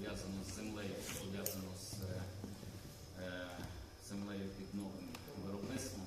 пов'язано з землею, пов'язано з е, е, землею під новим виробництвом.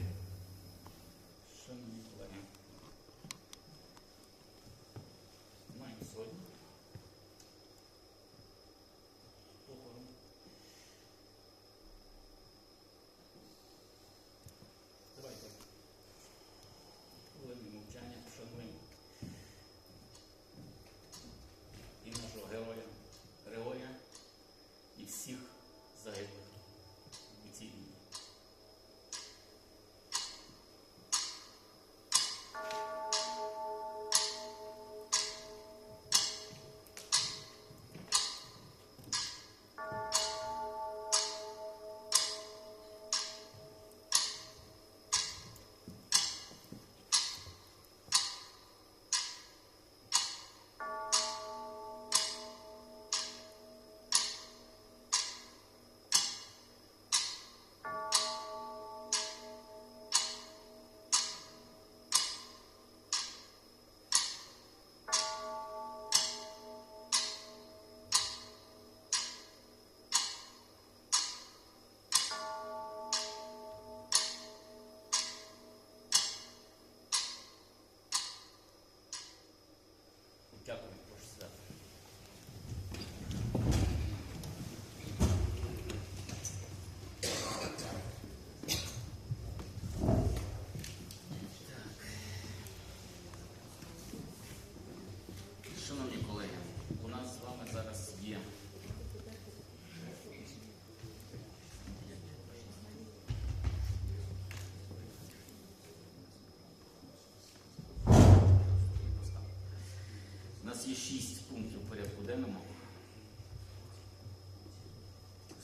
Нас є шість пунктів в порядку денному.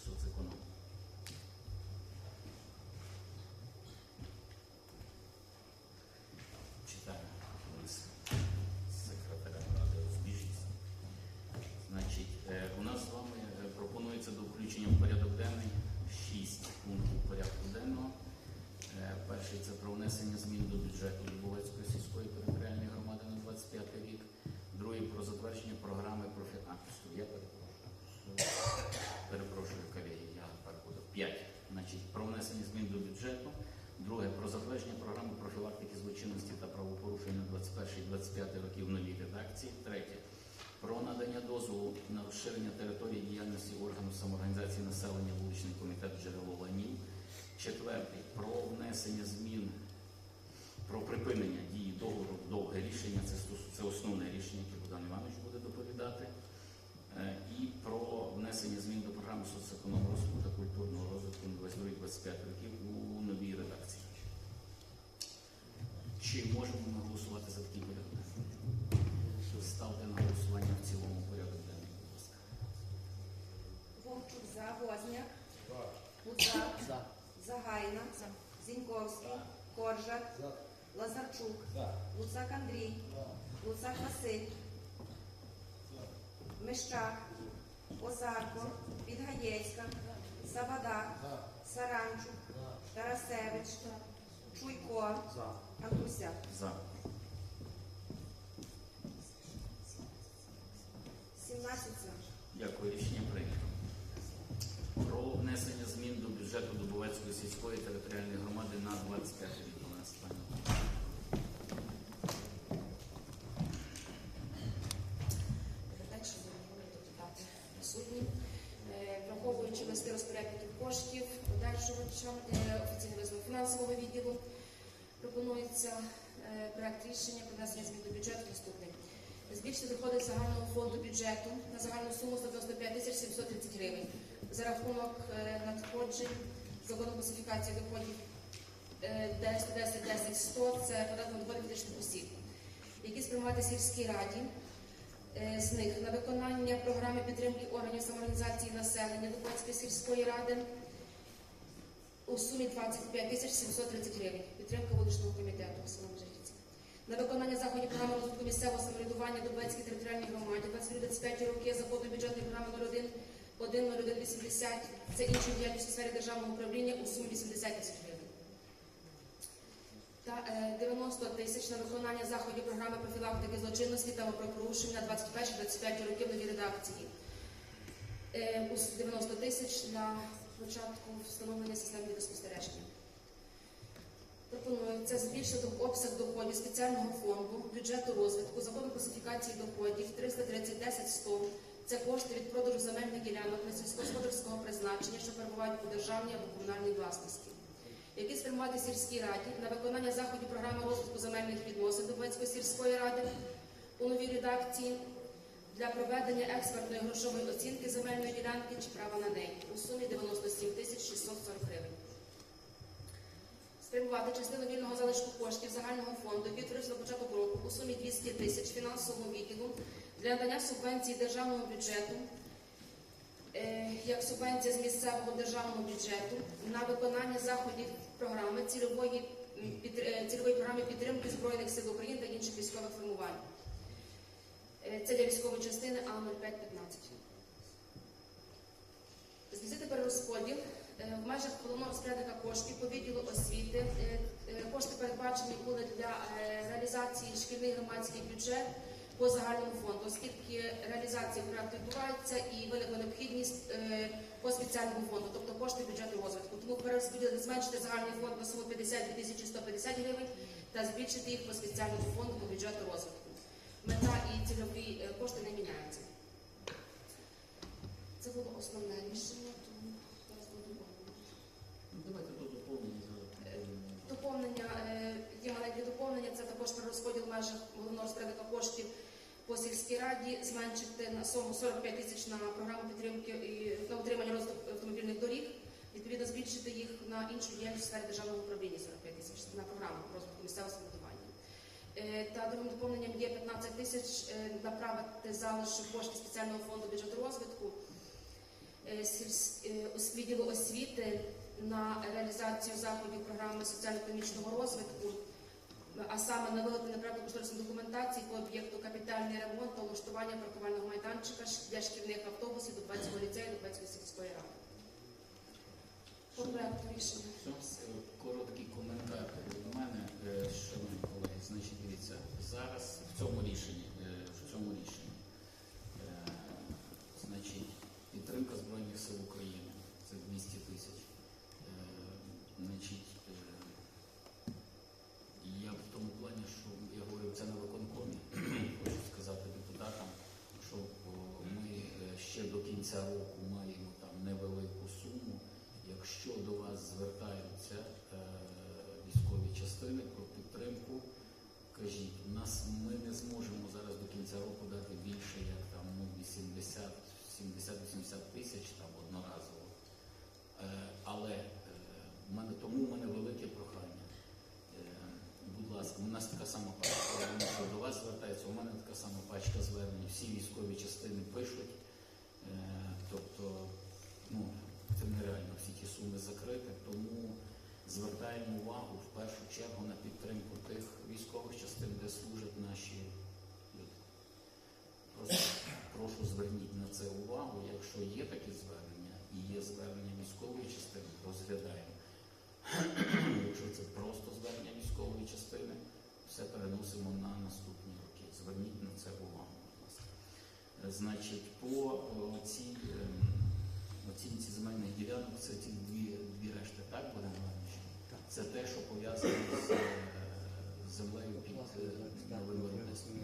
Соцеконом. Читаю. Лист секретаря ради розбіжність. Значить, е, у нас з вами е, пропонується до включення в порядок денний шість пунктів порядку денного. Е, Перший це про внесення змін до бюджету Любовецької сільської територіальної громади на 25 рік. Другий про затвердження програми профілактики. Я перепрошую. Перепрошую, колеги, я перепутав. П'ять. Значить, про внесення змін до бюджету. Друге про затвердження програми профілактики злочинності та правопорушень на 21-25 років в новій редакції. Третє. Про надання дозволу на розширення території діяльності органу самоорганізації населення вуличний комітет джерело ланів. Четвертий про внесення змін про припинення дії договору довге рішення. Це, це основне рішення, яке Богдан Іванович буде доповідати. Е, І про внесення змін до програми соцеконом розвитку та культурного розвитку на 22-25 років у новій редакції. Чи можемо ми голосувати за такий порядок? денний? Ставте на голосування в цілому порядок денний, будь ласка. Вовчук за, Возняк, Гудзак, Загайна, Зіньковський, Коржак, Лазарчук, Луцак Андрій, Луцак Василь, Мещак, Озарко, Підгаєцька, Савада, Саранчук, Тарасевич, Чуйко, Антусяк. За. 17 за. Дякую, рішення прийнято. Про внесення змін до бюджету Дубовецької сільської територіальної громади на 25 рік. Олена Степанівна. Так, шановні депутати присутні. Е, Враховуючи листи розпорядників коштів, одержувачам, е, офіційний висновок фінансового відділу, пропонується е, проект рішення про змін до бюджету наступний. Збільшити доходи загального фонду бюджету на загальну суму 195 тисяч 730 гривень за рахунок е, надходжень закону класифікації доходів е, 10, 10, 10, 100 – це податок на доходи фізичних осіб, які спрямувати сільській раді Е, з них на виконання програми підтримки органів самоорганізації населення Дубовецької сільської ради у сумі 25 тисяч 730 гривень. Підтримка вуличного комітету села Межиріці. На виконання заходів програми розвитку місцевого самоврядування Дубовецькій територіальній громаді 25 роки закону бюджетної програми 01 10180 це інші діяльності у сфері державного управління у сумі 80 тисяч гривень та е, 90 тисяч на виконання заходів програми профілактики злочинності та правопорушень на 21-25 років новій редакції. Е, 90 тисяч на початку встановлення систем відеоспостереження. Пропонується збільшити обсяг доходів спеціального фонду бюджету розвитку закону класифікації доходів 330 10 100 Це кошти від продажу земельних ділянок на сільськогосподарського призначення, що перебувають у державній або комунальній власності які спрямувати сільській раді на виконання заходів програми розвитку земельних відносин Дубовецької сільської ради у новій редакції для проведення експертної грошової оцінки земельної ділянки чи права на неї у сумі 97 тисяч 640 гривень. Спрямувати частину вільного залишку коштів загального фонду від на початок року у сумі 200 тисяч фінансовому відділу для надання субвенції державного бюджету е, як субвенція з місцевого державного бюджету на виконання заходів програми цільової, е, цільової програми підтримки Збройних сил України та інших військових формувань. Е, Це для військової частини А0515. Здійснити перерозподіл в межах головного розпорядника коштів по відділу освіти. Е, е, Кошти передбачені були для е, реалізації шкільний громадський бюджет по загальному фонду, оскільки реалізація проекту відбувається і виникла необхідність е, по спеціальному фонду, тобто кошти бюджету розвитку. Тому перерозподілити зменшити загальний фонд на суму 52 тисячі 150 гривень та збільшити їх по спеціальному фонду по бюджету розвитку. Мета і цільові е, кошти не міняються. Це було основне рішення, тому зараз буду доповнювати. Ну, Давайте до доповнення. Е, Доповнення, е, є маленьке доповнення, це також перерозподіл в межах головного розпорядника коштів по сільській раді, зменшити на суму 45 тисяч на програму підтримки і на утримання розвитку автомобільних доріг, відповідно збільшити їх на іншу діяльність в сфері державного управління 45 тисяч на програму розвитку місцевого самоврядування. Е, Та другим доповненням є 15 тисяч е, направити залишок коштів спеціального фонду бюджету розвитку е, відділу освіти на реалізацію заходів програми соціально-економічного розвитку, а саме на виготовлення кошторисної документації по об'єкту капітальний ремонт та влаштування паркувального майданчика для шкільних автобусів до 20 ліцею до 20 сільської ради. По проєкту рішення. Все, е, Короткий коментар від мене, Е, шановні колеги. Значить, дивіться, зараз в цьому рішенні, е, в цьому рішенні, е, значить, підтримка Збройних сил України це 200 тисяч. Е, Значить, е, я в тому плані, що я говорив це на виконкомі, хочу сказати депутатам, що о, ми е, ще до кінця року маємо там невелику суму. Якщо до вас звертаються е, військові частини про підтримку, кажіть, у нас ми не зможемо зараз до кінця року дати більше як там ну 80 70-80 тисяч там одноразово. Е, але е, мене тому в мене велике прохання. Е, Будь ласка, у нас така сама пачка, що до вас звертається, у мене така сама пачка звернень. Всі військові частини пишуть. Тобто, ну, це нереально всі ті суми закрити, тому звертаємо увагу в першу чергу на підтримку тих військових частин, де служать наші люди. Просто прошу зверніть на це увагу. Якщо є такі звернення і є звернення військової частини, розглядаємо. Якщо це просто звернення військової частини, все переносимо на наступні роки. Зверніть на це увагу, Значить, по е, цій ем, оцінці земельних ділянок це ті дві, дві решти, так, Богдан Іванович? Це те, що пов'язано з е, землею під е, новим виробництвом.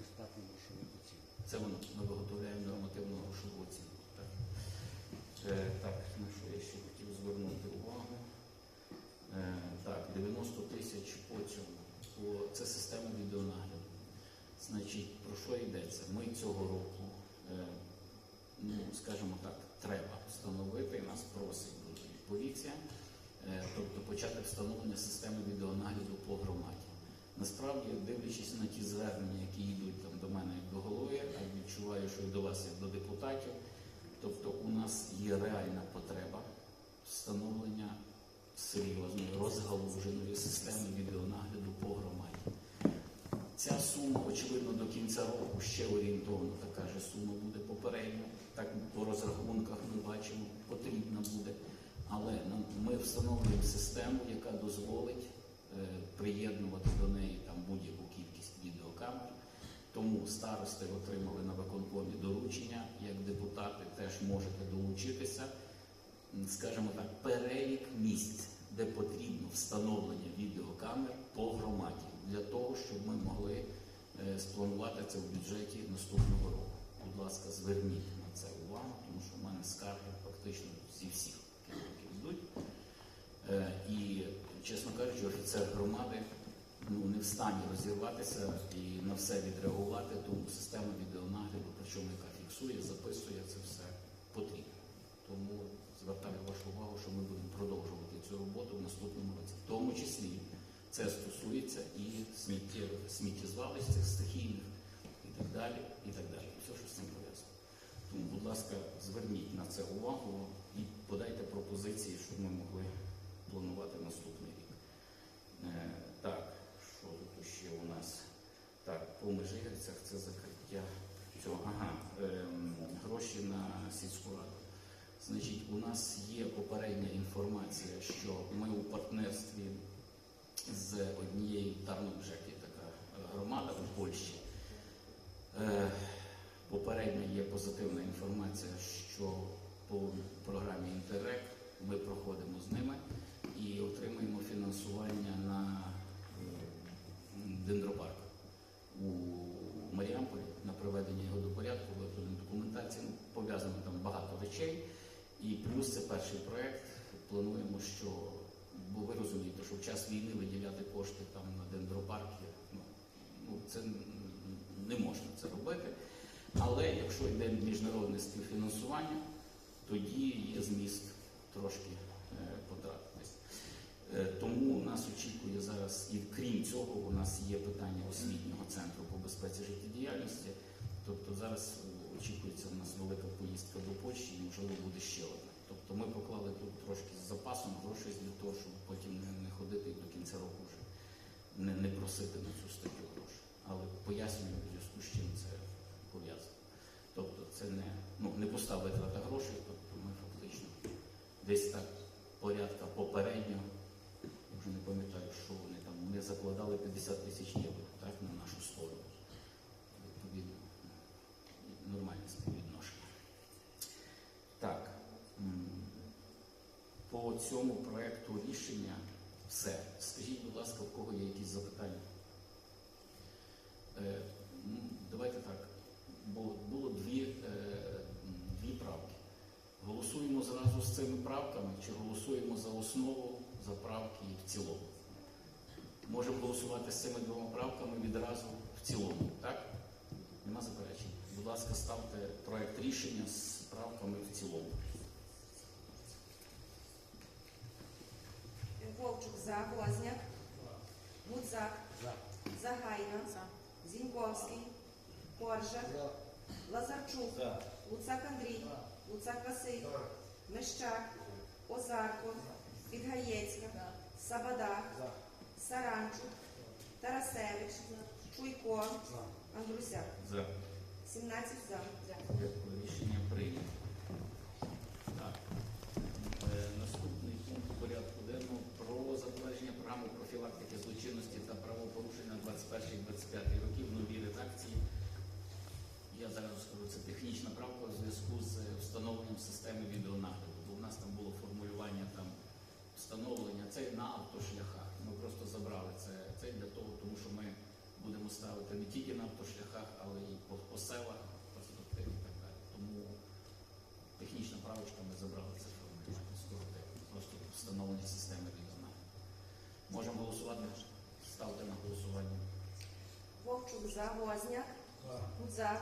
Це воно. Ми виготовляємо нормативну грошову оцінку. Так. Е, так, на що я ще хотів звернути увагу. Е, так, 90 тисяч по цьому. По, це система відеонагляду. Значить, про що йдеться? Ми цього року, е, ну, скажімо так, треба встановити, нас просить поліція, е, тобто почати встановлення системи відеонагляду по громаді. Насправді, дивлячись на ті звернення, які йдуть там до мене як до голови, а відчуваю, що і до вас як до депутатів, тобто у нас є реальна потреба встановлення серйозної розгалуженої системи відеонагляду по громаді. Ця сума, очевидно, до кінця року ще орієнтовно така же сума буде попередньо. Так по розрахунках ми бачимо, потрібна буде. Але нам- ми встановлюємо систему, яка дозволить е, приєднувати до неї там будь-яку кількість відеокамер. Тому старости отримали на виконкомі доручення, як депутати теж можете долучитися. Скажімо так, перелік місць, де потрібно встановлення відеокамер по громаді, для того, щоб ми могли е, спланувати це в бюджеті наступного року. Будь ласка, зверніть на це увагу, тому що в мене скарги фактично зі всіх керівників йдуть. Е, І, чесно кажучи, офіцер громади ну, не в стані розірватися і на все відреагувати, тому система відеонагляду, причому яка фіксує, записує це все потрібно. Тому звертаю вашу увагу, що ми будемо продовжувати цю роботу в наступному році. В тому числі це стосується і сміттєзвалищ цих стихійних так далі, і так далі. Все, що з цим пов'язано. Тому, будь ласка, зверніть на це увагу і подайте пропозиції, щоб ми могли планувати наступний рік. Е, так, що тут ще у нас? Так, по межигірцях це закриття цього. Ага, ем, гроші на сільську раду. Значить, у нас є попередня інформація, що ми у партнерстві з однією Тарнобжек, є така е, громада у Польщі. Е, Попередньо є позитивна інформація, що по програмі Інтеррек ми проходимо з ними і отримуємо фінансування на дендропарк у Маріамполі на приведення його до порядку, виготовлення документації. Пов'язано там багато речей. І плюс це перший проект. Плануємо, що бо ви розумієте, що в час війни виділяти кошти там на дендропарки, ну, ну це не можна це робити. Але якщо йде міжнародне співфінансування, тоді є зміст трошки е, потратитись. Е, Тому нас очікує зараз, і крім цього, у нас є питання освітнього центру по безпеці життєдіяльності. Тобто зараз очікується у нас велика поїздка до Польщі і можливо буде ще одна. Тобто ми поклали тут трошки з запасом грошей для того, щоб потім не, ходити і до кінця року вже не, не просити на цю статтю. Але пояснюю в зв'язку з чим це пов'язано. Тобто це не, ну, не пуста витрата грошей, тобто ми фактично десь так порядка попередньо, я вже не пам'ятаю, що вони там, вони закладали 50 тисяч євро так, на нашу сторону. Відповідно, нормальне співвідношення. Так, по цьому проекту рішення все. Скажіть, будь ласка, в кого є якісь запитання? Е, м, Давайте так. Бо було дві, е, дві правки. Голосуємо зразу з цими правками чи голосуємо за основу, за правки і в цілому? Можемо голосувати з цими двома правками відразу в цілому, так? Нема заперечень. Будь ласка, ставте проект рішення з правками в цілому. Вовчук за. Возняк. Гудзак. Загайна. Зіньковський. Коржак. Лазарчук. Луцак Андрій. Луцак Василь. Мещак. Озарко. Підгаєцька. Сабада. Саранчук. Тарасевич. Чуйко. Андрусяк. За. 17 за. Рішення прийнято. Так. Е, Наступний пункт порядку денного про затвердження програми профілактики злочинності 21-25 років в новій редакції. Я зараз скажу, це технічна правка у зв'язку з встановленням системи відеонагляду. Бо в нас там було формулювання там встановлення це на автошляхах. Ми просто забрали це, це для того, тому що ми будемо ставити не тільки на автошляхах, але і по, по селах, перспектив і так далі. Тому технічна правочка ми забрали це формулювання скоротили. Просто встановлення системи відеонагляду. Можемо голосувати? Ставте на голосування. Вовчук за. Возняк. Гудзак.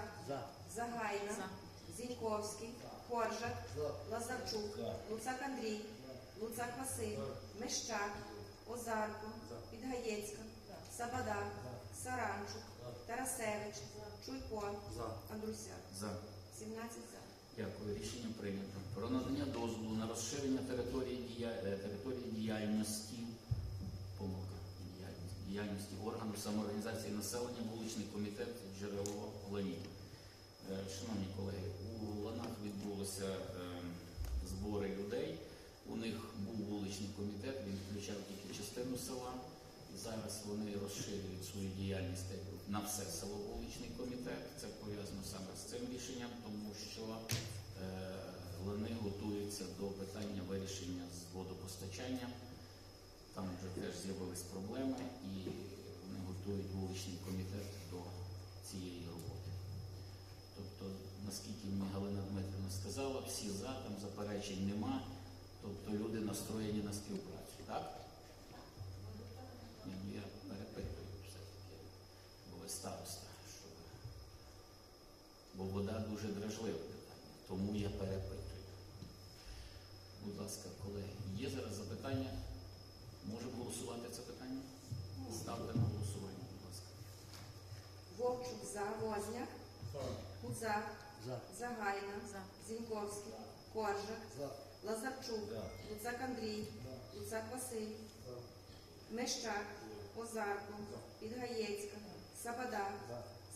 Загайна. Зіньковський. Коржак. Лазарчук. Луцак Андрій. Луцак Василь. Мещак. Озарко. Підгаєцька. Сабада. Саранчук. Тарасевич. Чуйко. Андрусяк. За. 17 за. Дякую. Рішення прийнято. Про надання дозволу на розширення території, дія... е, території діяльності діяльності, органу самоорганізації населення, вуличний комітет джерело Ланів. Е, Шановні колеги, у Ланах відбулися е, збори людей. У них був вуличний комітет, він включав тільки частину села. Зараз вони розширюють свою діяльність на все село вуличний комітет. Це пов'язано саме з цим рішенням, тому що е, вони готуються до питання вирішення з водопостачання. Там вже теж з'явились проблеми, і вони готують вуличний комітет до цієї роботи. Тобто, наскільки мені Галина Дмитрівна сказала, всі за, там заперечень нема. Тобто люди настроєні на співпрацю, так? Ні, ну я перепитую все-таки, бо ви староста, що ви. Бо вода дуже дражливе питання, тому я перепитую. Будь ласка, колеги, є зараз запитання? Можемо голосувати це питання? Ставте на голосування, будь ласка. Вовчук за. Возняк. Гудзак. Загайна. Зіньковський. Коржак. Лазарчук. Луцак Андрій. Луцак Василь. Мещак. Озарко. Підгаєцька. Сабада.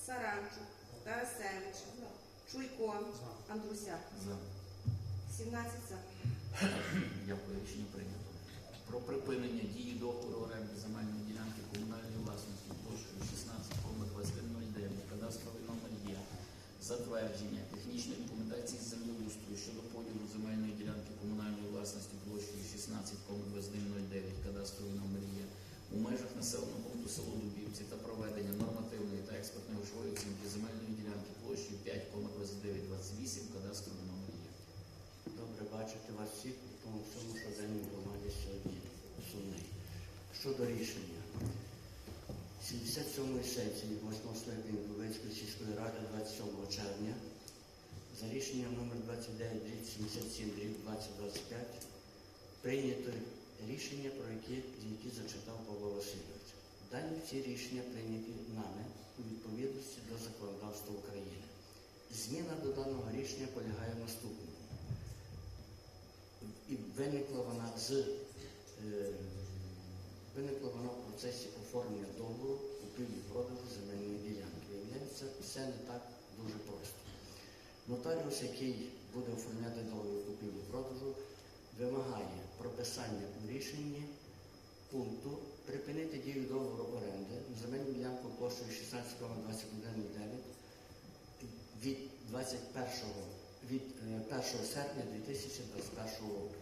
Саранчук. Тарасевич. Чуйко. Андрусяк. За. 17 за. Дякую, рішення прийнято. Про припинення дії договору оренди земельної ділянки комунальної власності площею 16,2109, кадастровий номер є, затвердження технічної документації з землеустрою щодо поділу земельної ділянки комунальної власності площею 16,2109, кадастровий номер є, у межах населеного пункту село Дубівці та проведення нормативної та експертної грошової оцінки земельної ділянки площею 5,2928, кадастровий номер є. Добре бачити вас всіх тому всьому, що день громаді сьогодні сумний. Щодо рішення. 77-ї сесії 8 скликання Дубинської сільської ради 27 червня за рішенням номер 29 77 2025 прийнято рішення, про які, які зачитав Павло Васильович. Дані всі рішення прийняті нами у відповідності до законодавства України. Зміна до даного рішення полягає в наступному. І виникла вона з е, виникла вона в процесі оформлення договору купівлі-продажу земельної ділянки. Виявляється, все не так дуже просто. Нотаріус, який буде оформляти договір купівлі-продажу, вимагає прописання у рішенні пункту припинити дію договору оренди земельну ділянку площею 16,2109 від 21 від е, 1 серпня 2021 року.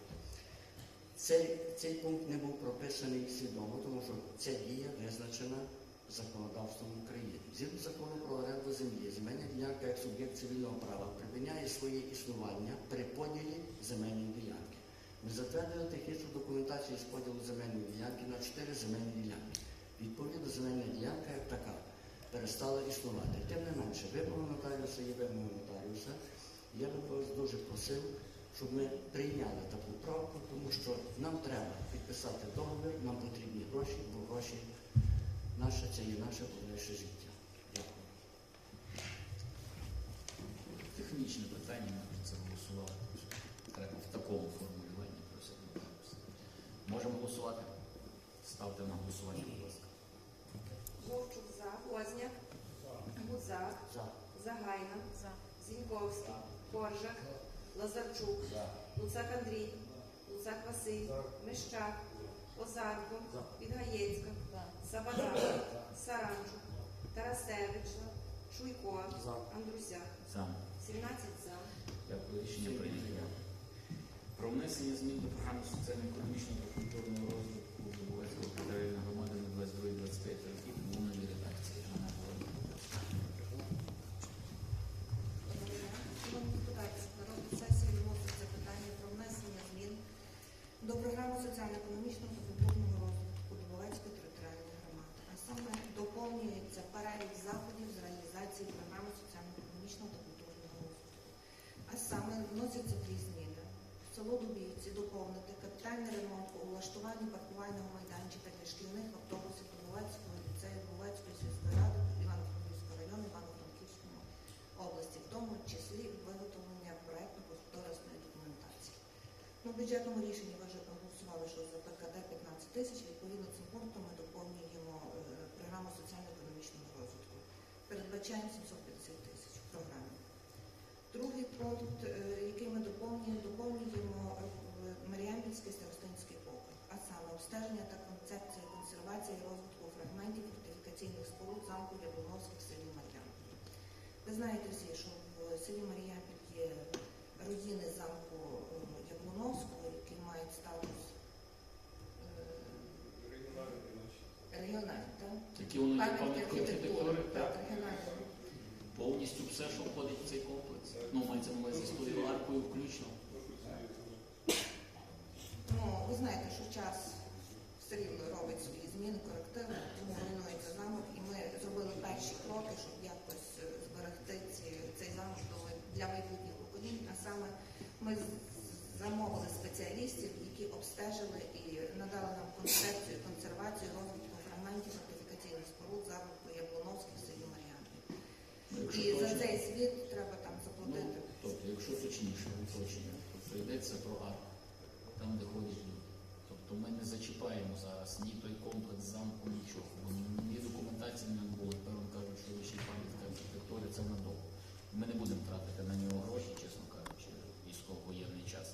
Цей, цей пункт не був прописаний свідомо, тому що ця дія визначена законодавством України. Згідно закону про оренду землі, земельна ділянка як суб'єкт цивільного права припиняє своє існування при поділі земельної ділянки. Ми затвердили технічну документацію з поділу земельної ділянки на чотири земельні ділянки. Відповідно, земельна ділянка як така перестала існувати. Тим не менше, вимога нотаріуса є вимога нотаріуса. Я би вас дуже просив, щоб ми прийняли таку правку, тому що нам треба підписати договір, нам потрібні гроші, бо гроші наше це є наше подальше життя. Дякую. Технічне питання, ми вже це голосували. Треба в такому формулюванні просити нотаріуса. Можемо голосувати? Ставте на голосування, будь ласка. Вовчук за. Возняк. Гудзак. За. Загайна. Зіньковський. Коржак. Лазарчук. Луцак Андрій. Луцак Василь. Мещак. Озарко. Підгаєцька. Сабазар. Саранчук. Тарасевич. Шуйко. Андрусяк. 17 за. Дякую, рішення прийнято. Про внесення змін до програми соціально-економічного та культурного розвитку Дубовецької територіальної громади на 22-25 років в новій редакції. Ганна Володимирівна. Шановні депутати, на розгляд сесії виноситься питання про внесення змін до програми соціально-економічного та культурного розвитку Дубовецької територіальної громади. А саме доповнюється перелік заходів з реалізації програми соціально-економічного та культурного розвитку. А саме вносяться дві зміни. В село Дубівці доповнити капітальний ремонт у влаштуванні паркувального майданчика для шкільних автобусів Дубовецького ліцею Дубовецької сільської ради Івано-Франківського району Івано-Франківському області, в тому числі виготовлення проєктно-кошторисної документації. Ну, в бюджетному рішенні ви вже проголосували, що за ПКД 15 тисяч, відповідно цим пунктом ми доповнюємо е, програму соціально-економічного розвитку. Передбачаємо 750 тисяч в програмі. Другий пункт, е, який ми доповнюємо, доповнюємо е, Маріампільський старостинський округ, а саме обстеження та концепція консервації і розвитку фрагментів фортифікаційних споруд замку Яблоновських в селі Мар'янпіль. Ви знаєте всі, що в селі Мар'янпіль є руїни замку Яблоновського, які мають статус е, регіональний, є Пам'ятки архітектури, так? Повністю все, що входить в цей комплекс. Ну, мається на увазі з тою аркою включно. Ну, ви знаєте, що час все рівно робить свої зміни, корективи, тому руйнується замок, і ми зробили перші кроки, щоб якось е, зберегти ці, цей замок до- для майбутніх поколінь. А саме ми з- замовили спеціалістів, які обстежили і надали нам концепцію консервацію розвитку фрагментів фортифікаційних споруд замку Яблоновських в селі Мар'янки. Ну, якщо І за точно- цей звіт треба там Ну, заплатити. тобто, якщо точніше, уточнення, тобто йдеться про арку, там, де ходять люди. Тобто ми не зачіпаємо зараз ні той комплекс замку, нічого. Ні документації не було. Тепер кажуть, що лише пам'ятка архітектури це надовго. Ми не будемо тратити на нього гроші, чесно кажучи, військово-воєнний час.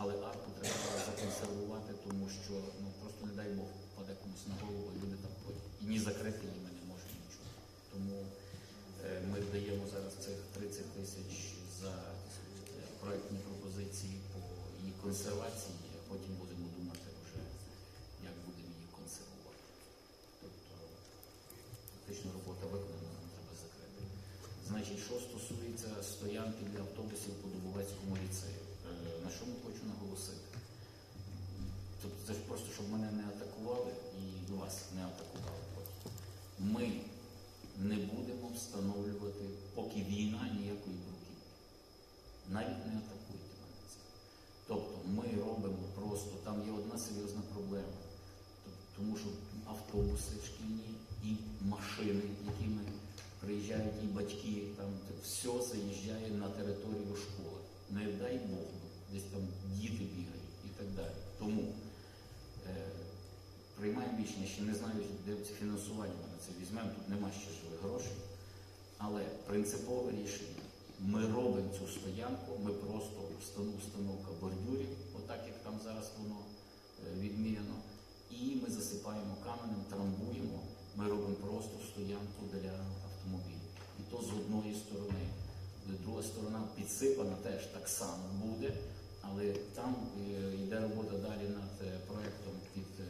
Але арку треба законсервувати, тому що ну просто не дай Бог паде комусь на голову, люди там ходять. І ні закрити її не можемо нічого. Тому е, ми даємо зараз цих 30 тисяч за проектні пропозиції по її консервації, а потім будемо думати вже, як будемо її консервувати. Тобто фактично робота виконана, нам треба закрити. Значить, що стосується стоянки для автобусів по Дубовецькому ліцею, е, на що ми хочу наголосити? Тобто це ж просто, щоб мене не атакували і вас не атакували потім. Ми не будемо встановлювати, поки війна ніякої. Навіть не атакуйте мене це. Тобто ми робимо просто там є одна серйозна проблема. Тому що автобуси шкільні і машини, якими приїжджають і батьки, там все заїжджає на територію школи. Не дай Бог, десь там діти бігають і так далі. Тому е, приймаємо рішення, ще не знаю, де це фінансування ми на це візьмемо, тут нема ще живих грошей. Але принципове рішення. Ми робимо цю стоянку, ми просто установка бордюрів, отак як там зараз воно е, відміряно, і ми засипаємо каменем, трамбуємо. Ми робимо просто стоянку для автомобілів. І то з одної сторони. Друга сторона підсипана теж так само буде, але там е, йде робота далі над е, проектом під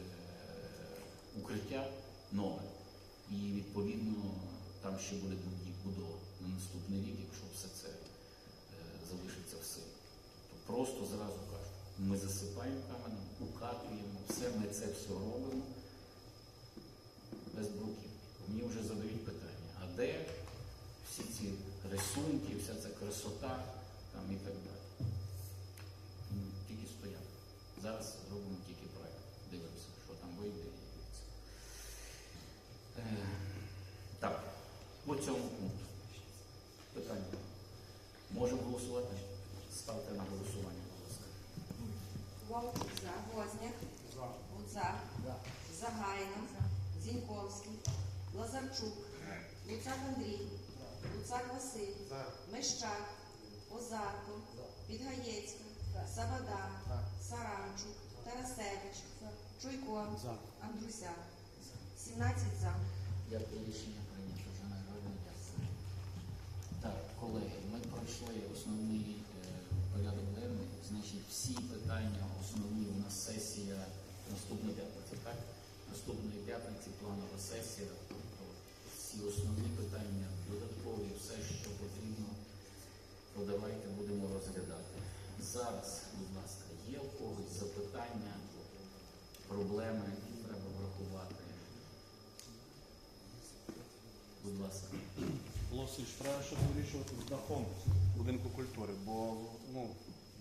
укриття нове. І відповідно там ще буде будова на наступний рік, якщо все це е, залишиться в силі. Тобто просто зразу кажу, ми засипаємо каменем, укатуємо, все, ми це все робимо без бруків. Мені вже задають питання, а де всі ці рисунки, вся ця красота там і так далі. Тільки стоять. Зараз робимо тільки проект. Дивимося, що там вийде. Е, Так, по цьому пункту. Питання. Можемо голосувати? Ставте на голосування, будь ласка. Вовчук за. Возняк. Гудзак. Загайна. Зіньковський. Лазарчук. Луцак Андрій. Луцак Василь. Мищак. Озарко. Підгаєцька. Сабада. Саранчук. Тарасевич. Чуйко. Андрусяк. 17 за. Дякую, рішення прийнято. Вже нагородно дякую. Так, колеги, ми пройшли основний е, порядок денний. Значить, всі питання основні у нас сесія наступної п'ятниці, так? Наступної п'ятниці планова сесія. Тобто всі основні питання, додаткові, все, що потрібно, подавайте, будемо розглядати. Зараз, будь ласка, є у когось запитання, проблеми, які треба врахувати? Будь ласка. Лосич, треба щось вирішувати з дахом будинку культури, бо ну,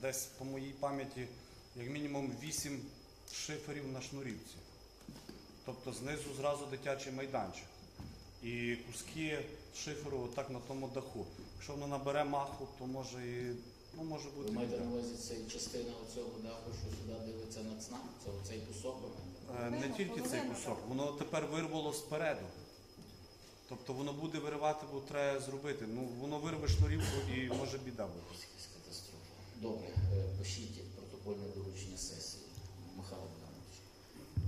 десь по моїй пам'яті як мінімум 8 шиферів на шнурівці. Тобто знизу зразу дитячий майданчик. І куски шиферу отак на тому даху. Якщо воно набере маху, то може і ну, може Ви маєте на увазі це частина оцього даху, що сюди дивиться на ЦНАП, це оцей кусок. Е, Не тільки цей кусок, воно тепер вирвало спереду. Тобто воно буде виривати, бо треба зробити. Ну воно вирве шнурівку і може біда бути. Катастрофа. Добре, е, пишіть протокольне доручення сесії, Михайло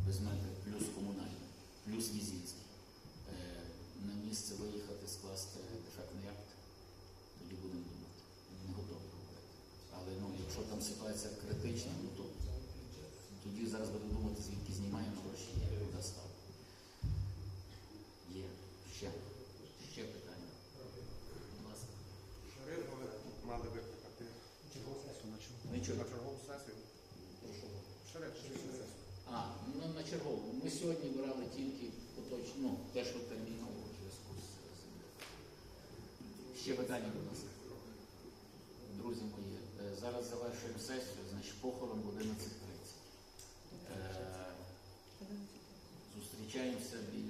Без плюс комунальний, плюс Візінський. Е, На місце виїхати, скласти дефектний акт, тоді будемо думати. Не готові говорити. Але ну, якщо там ситуація критична, ну то тоді зараз будемо думати, звідки знімаємо гроші, як куди ставити. Є. Ще. Ще питання. Будь ласка. Шерифове мали викликати Нічого. на чергову сесію. Прошу. Шериф, шериф. А, ну на чергову. Ми сьогодні брали тільки поточно, ну, те, що терміново у зв'язку з землею. Ще питання, будь ласка. Друзі мої, е, зараз завершуємо сесію, значить похорон в 11.30. Е, Зустрічаємося біля